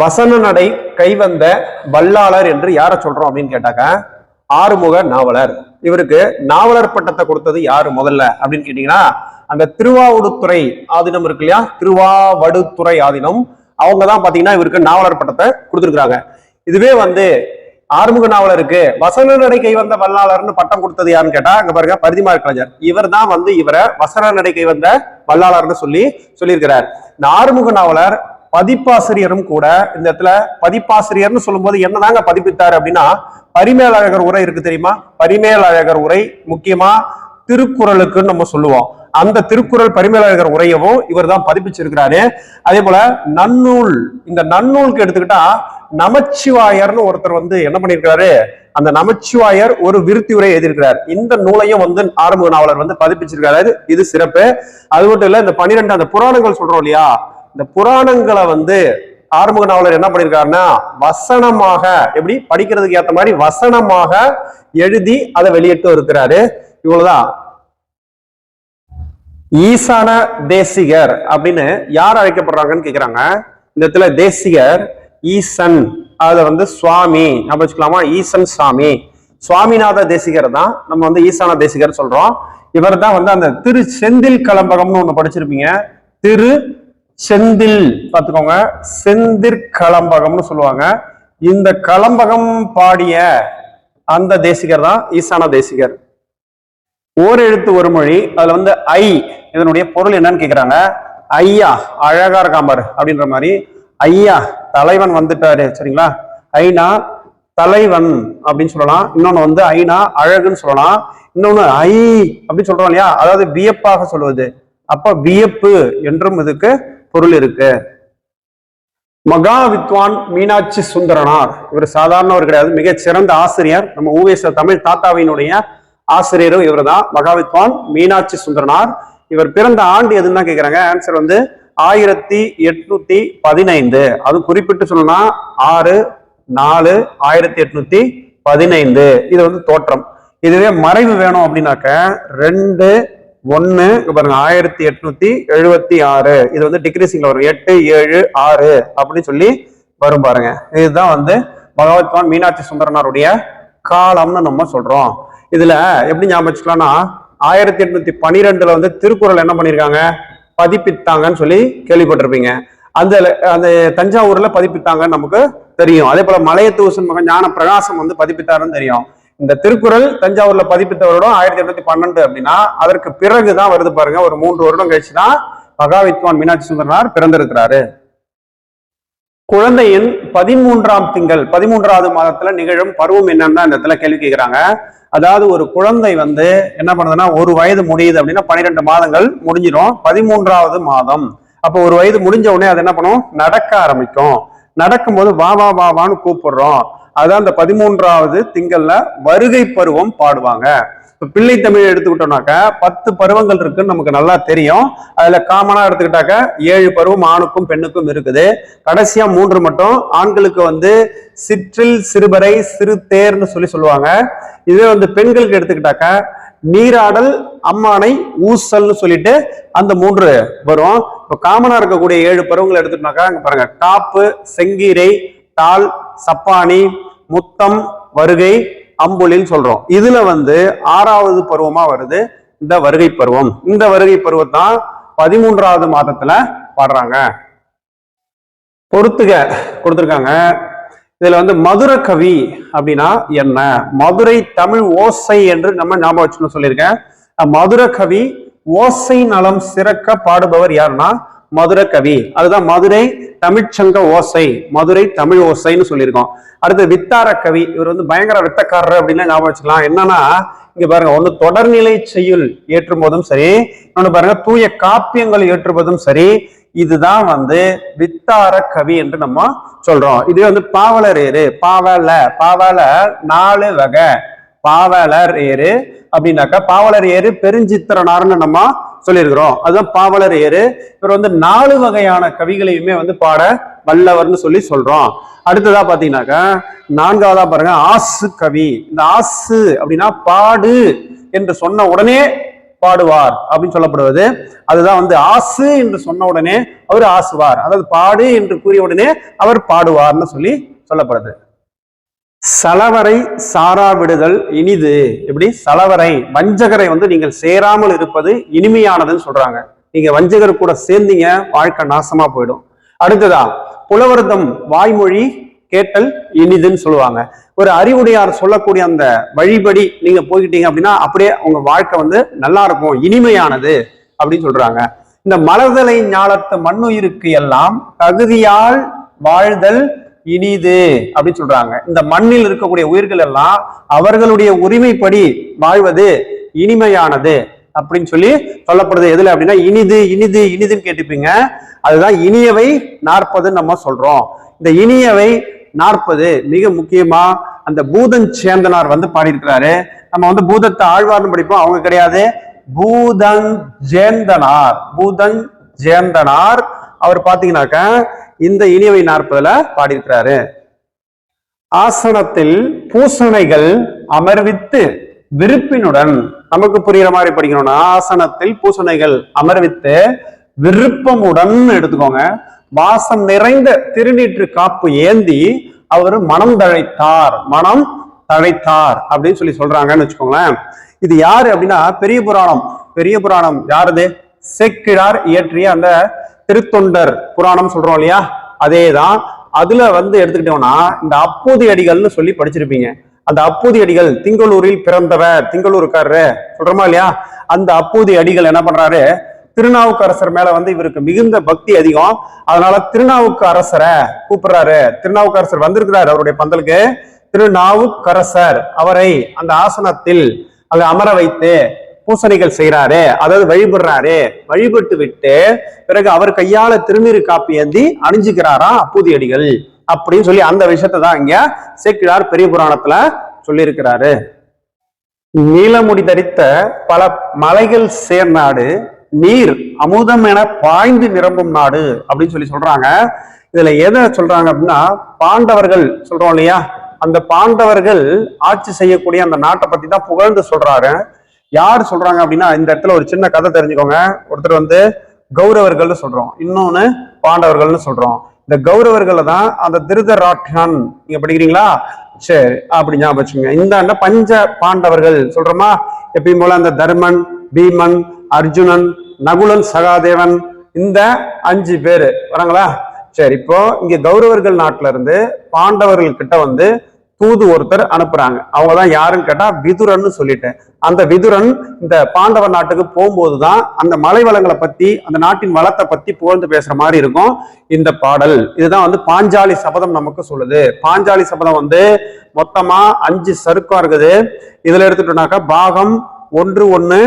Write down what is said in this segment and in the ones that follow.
வசன நடை கைவந்த வல்லாளர் என்று யாரை சொல்றோம் அப்படின்னு கேட்டாக்க ஆறுமுக நாவலர். இவருக்கு நாவலர் பட்டத்தை கொடுத்தது யாரு முதல்ல அப்படின்னு கேட்டீங்கன்னா அந்த திருவாவடுத்துறை ஆதீனம் இருக்கு இல்லையா? திருவாவடுத்துறை ஆதீனம். அவங்க தான் பாத்தீங்கன்னா இவருக்கு நாவலர் பட்டத்தை கொடுத்துருக்காங்க இதுவே வந்து ஆறுமுக நாவலருக்கு வசன நடை கை வந்த வல்லாளர்னு பட்டம் கொடுத்தது யாருன்னு கேட்டா அங்க பாருங்க பரிதிமார் கலைஞர் இவர் தான் வந்து இவரை வசன நடை கை வந்த வல்லாளர்னு சொல்லி சொல்லியிருக்கிறார். இந்த ஆறுமுக நாவலர் பதிப்பாசிரியரும் கூட இந்த இடத்துல பதிப்பாசிரியர்னு சொல்லும்போது என்னதாங்க பதிப்பித்தார் அப்படின்னா பரிமேலழகர் உரை இருக்கு தெரியுமா? பரிமேலழகர் உரை முக்கியமா திருக்குறளுக்குன்னு நம்ம சொல்லுவோம். அந்த திருக்குறள் பரிமேலழகர் உரையவும் இவர் தான் பதிப்பிச்சிருக்கிறாரு. அதே போல நன்னூல் இந்த நன்னூலுக்கு எடுத்துக்கிட்டா நமச்சிவாயர்னு ஒருத்தர் வந்து என்ன பண்ணியிருக்கிறாரு? அந்த நமச்சிவாயர் ஒரு விருத்தி உரை எழுதியிருக்கிறார். இந்த நூலையும் வந்து ஆரம்ப நாவலர் வந்து பதிப்பிச்சிருக்காரு இது சிறப்பு. அது மட்டும் இல்ல இந்த பன்னிரெண்டு அந்த புராணங்கள் சொல்றோம் இல்லையா? இந்த புராணங்களை வந்து ஆறுமுக நாவலர் என்ன பண்ணியிருக்காருன்னா வசனமாக எப்படி? படிக்கிறதுக்கு ஏற்ற மாதிரி வசனமாக எழுதி அதை வெளியிட்டு இருக்கிறாரு. இவ்வளவுதான். ஈசான தேசிகர் அப்படின்னு யார் அழைக்கப்படுறாங்கன்னு கேக்குறாங்க. இந்த இடத்துல தேசிகர் ஈசன் அதை வந்து சுவாமி. நம்ம வச்சுக்கலாமா? ஈசன் சுவாமி. சுவாமிநாத தேசிகர் தான். நம்ம வந்து ஈசான தேசிகர் சொல்றோம். இவர் தான் வந்து அந்த திரு செந்தில் கலம்பகம்னு ஒன்று படிச்சிருப்பீங்க. திரு செந்தில் பார்த்துக்கோங்க. செந்திற்கலம்பகம்னு சொல்லுவாங்க. இந்த கலம்பகம் பாடிய அந்த தேசிகர் தான் ஈசான தேசிகர். ஓர் எழுத்து ஒரு மொழி அதுல வந்து ஐ இதனுடைய பொருள் என்னன்னு கேக்குறாங்க. ஐயா அழகா இருக்காம்பார் அப்படின்ற மாதிரி. ஐயா தலைவன் வந்துட்டாரு சரிங்களா? ஐனா தலைவன் அப்படின்னு சொல்லலாம். இன்னொன்னு வந்து ஐனா அழகுன்னு சொல்லலாம். இன்னொன்னு ஐ அப்படின்னு சொல்றோம் இல்லையா? அதாவது வியப்பாக சொல்லுவது அப்ப வியப்பு என்றும் இதுக்கு பொருள் இருக்கு. மகா வித்வான் மீனாட்சி சுந்தரனார். இவர் சாதாரணவர் கிடையாது மிகச்சிறந்த ஆசிரியர். நம்ம ஊவேச தமிழ் தாத்தாவினுடைய ஆசிரியரும் இவர் தான் மகாவித்வான் மீனாட்சி சுந்தரனார். இவர் பிறந்த ஆண்டு எதுன்னு தான் கேக்குறாங்க. ஆன்சர் வந்து ஆயிரத்தி எட்நூத்தி பதினைந்து. அது குறிப்பிட்டு சொல்லணும்னா ஆறு நாலு ஆயிரத்தி எட்நூத்தி பதினைந்து. இது வந்து தோற்றம். இதுவே மறைவு வேணும் அப்படின்னாக்க ரெண்டு ஒன்று பாருங்க ஆயிரத்தி எட்நூத்தி எழுபத்தி ஆறு. இது வந்து டிக்ரீசிங்ல வரும். எட்டு ஏழு ஆறு அப்படின்னு சொல்லி வரும் பாருங்க. இதுதான் வந்து பகவத்வான் மீனாட்சி சுந்தரனாருடைய காலம்னு நம்ம சொல்றோம். இதுல எப்படி ஞாபகம் வச்சுக்கலாம்னா ஆயிரத்தி எட்நூத்தி பனிரெண்டுல வந்து திருக்குறள் என்ன பண்ணிருக்காங்க? பதிப்பித்தாங்கன்னு சொல்லி கேள்விப்பட்டிருப்பீங்க. அந்த அந்த தஞ்சாவூர்ல பதிப்பித்தாங்கன்னு நமக்கு தெரியும். அதே போல மலையத்தூசன் மகன் ஞான பிரகாசம் வந்து பதிப்பித்தாருன்னு தெரியும். இந்த திருக்குறள் தஞ்சாவூர்ல பதிப்பித்த வருடம் ஆயிரத்தி எண்ணூத்தி பன்னெண்டு அப்படின்னா அதற்கு பிறகுதான் வருது பாருங்க. ஒரு மூன்று வருடம் கழிச்சுதான் தான் மீனாட்சி சுந்தரனார் பிறந்திருக்கிறாரு. குழந்தையின் பதிமூன்றாம் திங்கள் பதிமூன்றாவது மாதத்துல நிகழும் பருவம் என்னன்னு தான் இந்த இடத்துல கேள்வி கேட்கிறாங்க அதாவது ஒரு குழந்தை வந்து என்ன பண்ணுதுன்னா ஒரு வயது முடியுது அப்படின்னா பன்னிரெண்டு மாதங்கள் முடிஞ்சிடும். பதிமூன்றாவது மாதம். அப்போ ஒரு வயது முடிஞ்ச உடனே அது என்ன பண்ணும்? நடக்க ஆரம்பிக்கும். நடக்கும்போது வா வா வா வான்னு கூப்பிடுறோம். அதான் அந்த பதிமூன்றாவது திங்கள்ல வருகை பருவம் பாடுவாங்க. இப்ப பிள்ளை தமிழ் எடுத்துக்கிட்டோம்னாக்க பத்து பருவங்கள் இருக்குன்னு நமக்கு நல்லா தெரியும். அதுல காமனா எடுத்துக்கிட்டாக்க ஏழு பருவம் ஆணுக்கும் பெண்ணுக்கும் இருக்குது. கடைசியா மூன்று மட்டும். ஆண்களுக்கு வந்து சிற்றில் சிறுபறை சிறு தேர்னு சொல்லி சொல்லுவாங்க. இதே வந்து பெண்களுக்கு எடுத்துக்கிட்டாக்க நீராடல் அம்மானை ஊசல்னு சொல்லிட்டு அந்த மூன்று வரும். இப்போ காமனா இருக்கக்கூடிய ஏழு பருவங்கள் எடுத்துட்டோம்னாக்கா அங்க பாருங்க காப்பு செங்கீரை தாள் சப்பானி முத்தம் வருகை அம்புலின்னு சொல்றோம். இதுல வந்து ஆறாவது பருவமா வருது இந்த வருகை பருவம். இந்த வருகை பருவம் தான் பதிமூன்றாவது மாதத்துல பாடுறாங்க. பொறுத்துக கொடுத்துருக்காங்க. இதுல வந்து மதுர கவி அப்படின்னா என்ன? மதுரை தமிழ் ஓசை என்று நம்ம ஞாபகம் வச்சுன்னு சொல்லியிருக்கேன். மதுர கவி ஓசை நலம் சிறக்க பாடுபவர் யாருன்னா மதுரை கவி. அதுதான் மதுரை தமிழ்ச்சங்க ஓசை மதுரை தமிழ் ஓசைன்னு சொல்லியிருக்கோம். அடுத்து வித்தார கவி. இவர் வந்து பயங்கர வித்தக்காரர் அப்படின்னு ஞாபகம் வச்சுக்கலாம். என்னன்னா இங்க பாருங்க ஒன்று தொடர்நிலை செய்யுள் ஏற்றும் போதும் சரி இன்னொன்று பாருங்க தூய காப்பியங்கள் ஏற்றுவதும் சரி இதுதான் வந்து வித்தார கவி என்று நம்ம சொல்றோம். இது வந்து பாவலர் ஏறு. பாவல பாவல நாலு வகை. பாவலர் ஏறு அப்படின்னாக்கா பாவலர் ஏறு பெருஞ்சித்திரனார்னு நம்ம சொல்லியிருக்கிறோம். அதுதான் பாவலர் ஏறு. இவர் வந்து நாலு வகையான கவிகளையுமே வந்து பாட வல்லவர்னு சொல்லி சொல்றோம். அடுத்ததா பாத்தீங்கன்னாக்கா நான்காவதா பாருங்க ஆசு கவி. இந்த ஆசு அப்படின்னா பாடு என்று சொன்ன உடனே பாடுவார் அப்படின்னு சொல்லப்படுவது. அதுதான் வந்து ஆசு என்று சொன்ன உடனே அவர் ஆசுவார். அதாவது பாடு என்று கூறிய உடனே அவர் பாடுவார்னு சொல்லி சொல்லப்படுது. சலவரை சாரா விடுதல் இனிது. எப்படி? சலவரை வஞ்சகரை வந்து நீங்கள் சேராமல் இருப்பது இனிமையானதுன்னு சொல்றாங்க. நீங்க வஞ்சகர் கூட சேர்ந்தீங்க வாழ்க்கை நாசமா போயிடும். அடுத்ததா புலவர்தம் வாய்மொழி கேட்டல் இனிதுன்னு சொல்லுவாங்க. ஒரு அறிவுடையார் சொல்லக்கூடிய அந்த வழிபடி நீங்க போய்கிட்டீங்க அப்படின்னா அப்படியே உங்க வாழ்க்கை வந்து நல்லா இருக்கும் இனிமையானது அப்படின்னு சொல்றாங்க. இந்த மலர்தலை ஞாலத்து மண்ணுயிருக்கு எல்லாம் தகுதியால் வாழ்தல் இனிது அப்படின்னு சொல்றாங்க. இந்த மண்ணில் இருக்கக்கூடிய உயிர்கள் எல்லாம் அவர்களுடைய உரிமைப்படி வாழ்வது இனிமையானது அப்படின்னு சொல்லி சொல்லப்படுது. எதுல அப்படின்னா இனிது இனிது இனிதுன்னு கேட்டுப்பீங்க. அதுதான் இனியவை நாற்பதுன்னு நம்ம சொல்றோம். இந்த இனியவை நாற்பது மிக முக்கியமா அந்த பூதன் சேந்தனார் வந்து பாடியிருக்கிறாரு. நம்ம வந்து பூதத்தை ஆழ்வார்னு படிப்போம். அவங்க கிடையாது. பூதன் ஜேந்தனார் பூதன் ஜேந்தனார் அவர் பாத்தீங்கன்னாக்க இந்த இனியவை நாற்பதுல பாடியிருக்கிறாரு. ஆசனத்தில் பூசணைகள் அமர்வித்து விருப்பினுடன் நமக்கு புரியுற மாதிரி படிக்கணும்னா ஆசனத்தில் பூசணைகள் அமர்வித்து விருப்பமுடன் எடுத்துக்கோங்க. வாசம் நிறைந்த திருநீற்று காப்பு ஏந்தி அவர் மனம் தழைத்தார் மனம் தழைத்தார் அப்படின்னு சொல்லி சொல்றாங்கன்னு வச்சுக்கோங்களேன். இது யாரு அப்படின்னா பெரிய புராணம். பெரிய புராணம் யாருது? செக்கிழார் இயற்றிய அந்த திருத்தொண்டர் புராணம் சொல்றோம் இல்லையா? அதேதான். அதுல வந்து எடுத்துக்கிட்டோம்னா இந்த அப்போதி அடிகள்னு சொல்லி படிச்சிருப்பீங்க. அந்த அப்போதி அடிகள் திங்களூரில் பிறந்தவர். திங்களூருக்காரரு. சொல்றோமா இல்லையா? அந்த அப்போதி அடிகள் என்ன பண்றாரு? திருநாவுக்கரசர் மேல வந்து இவருக்கு மிகுந்த பக்தி அதிகம். அதனால திருநாவுக்கு அரசரை கூப்பிடுறாரு. திருநாவுக்கரசர் வந்திருக்கிறாரு அவருடைய பந்தலுக்கு. திருநாவுக்கரசர் அவரை அந்த ஆசனத்தில் அங்க அமர வைத்து பூசணிகள் செய்யறாரு அதாவது வழிபடுறாரு வழிபட்டு விட்டு பிறகு அவர் கையால திருநீரு காப்பி ஏந்தி அணிஞ்சுக்கிறாராம் அப்பூதியடிகள் அப்படின்னு சொல்லி அந்த விஷயத்தை தான் இங்க சேக்கிழார் பெரிய புராணத்துல சொல்லியிருக்கிறாரு. நீலமுடி தரித்த பல மலைகள் சேர் நாடு நீர் அமுதம் என பாய்ந்து நிரம்பும் நாடு அப்படின்னு சொல்லி சொல்றாங்க. இதுல எதை சொல்றாங்க அப்படின்னா பாண்டவர்கள் சொல்றோம் இல்லையா? அந்த பாண்டவர்கள் ஆட்சி செய்யக்கூடிய அந்த நாட்டை பத்தி தான் புகழ்ந்து சொல்றாரு. யார் சொல்றாங்க அப்படின்னா இந்த இடத்துல ஒரு சின்ன கதை தெரிஞ்சுக்கோங்க. ஒருத்தர் வந்து கௌரவர்கள்னு சொல்றோம். இன்னொன்னு பாண்டவர்கள்னு சொல்றோம். இந்த கௌரவர்களை தான் அந்த திருதராட்சன் நீங்க படிக்கிறீங்களா? சரி அப்படி ஞாபகம் வச்சுங்க இந்த ஆண்ட பஞ்ச பாண்டவர்கள் சொல்றோமா? எப்பயும் போல அந்த தர்மன் பீமன் அர்ஜுனன் நகுலன் சகாதேவன் இந்த அஞ்சு பேரு. வராங்களா? சரி இப்போ இங்க கௌரவர்கள் நாட்டுல இருந்து பாண்டவர்கள் கிட்ட வந்து தூது ஒருத்தர் அனுப்புறாங்க. அவங்க தான் யாருன்னு கேட்டா விதுரன்னு சொல்லிட்டேன். அந்த விதுரன் இந்த பாண்டவ நாட்டுக்கு போகும்போது தான் அந்த மலை வளங்களை பத்தி அந்த நாட்டின் வளத்தை பத்தி புகழ்ந்து பேசுற மாதிரி இருக்கும் இந்த பாடல். இதுதான் வந்து பாஞ்சாலி சபதம் நமக்கு சொல்லுது. பாஞ்சாலி சபதம் வந்து மொத்தமா அஞ்சு சருக்கம் இருக்குது. இதுல எடுத்துட்டோம்னாக்கா பாகம் ஒன்று ஒன்று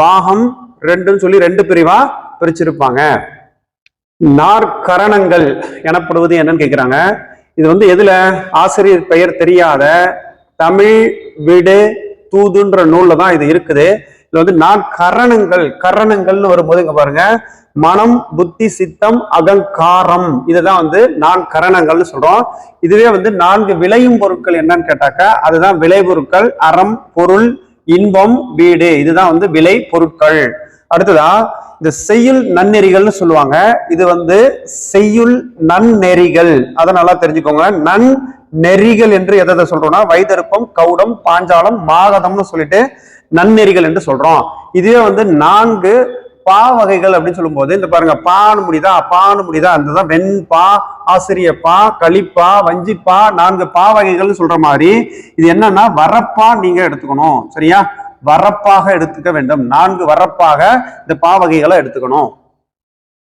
பாகம் ரெண்டுன்னு சொல்லி ரெண்டு பிரிவா பிரிச்சிருப்பாங்க. நாற்கரணங்கள் எனப்படுவது என்னன்னு கேட்கிறாங்க இது வந்து எதுல? ஆசிரியர் பெயர் தெரியாத தமிழ் விடு தூதுன்ற நூல்ல தான் இது இருக்குது. இதுல வந்து நான் கரணங்கள் கரணங்கள்னு வரும்போது இங்க பாருங்க. மனம் புத்தி சித்தம் அகங்காரம். இதுதான் வந்து நான் கரணங்கள்னு சொல்றோம். இதுவே வந்து நான்கு விளையும் பொருட்கள் என்னன்னு கேட்டாக்கா அதுதான் விளை பொருட்கள் அறம் பொருள் இன்பம் வீடு. இதுதான் வந்து விலை பொருட்கள். அடுத்ததா இந்த செய்யுள் நன்னெறிகள்னு சொல்லுவாங்க. இது வந்து செய்யுள் நன்னெறிகள். அதை நல்லா தெரிஞ்சுக்கோங்க. நன் நெறிகள் என்று எதை எதை சொல்றோம்னா? வைதருப்பம் கவுடம் பாஞ்சாலம் மாகதம்னு சொல்லிட்டு நன்னெறிகள் என்று சொல்றோம். இதுவே வந்து நான்கு பா வகைகள் அப்படின்னு சொல்லும்போது இந்த பாருங்க பானு முடிதா பானு முடிதா அந்த வெண்பா ஆசிரியப்பா களிப்பா வஞ்சிப்பா நான்கு பா வகைகள்னு சொல்ற மாதிரி இது என்னன்னா வரப்பா நீங்க எடுத்துக்கணும். சரியா? வரப்பாக எடுத்துக்க வேண்டும். நான்கு வரப்பாக இந்த பா வகைகளை எடுத்துக்கணும்.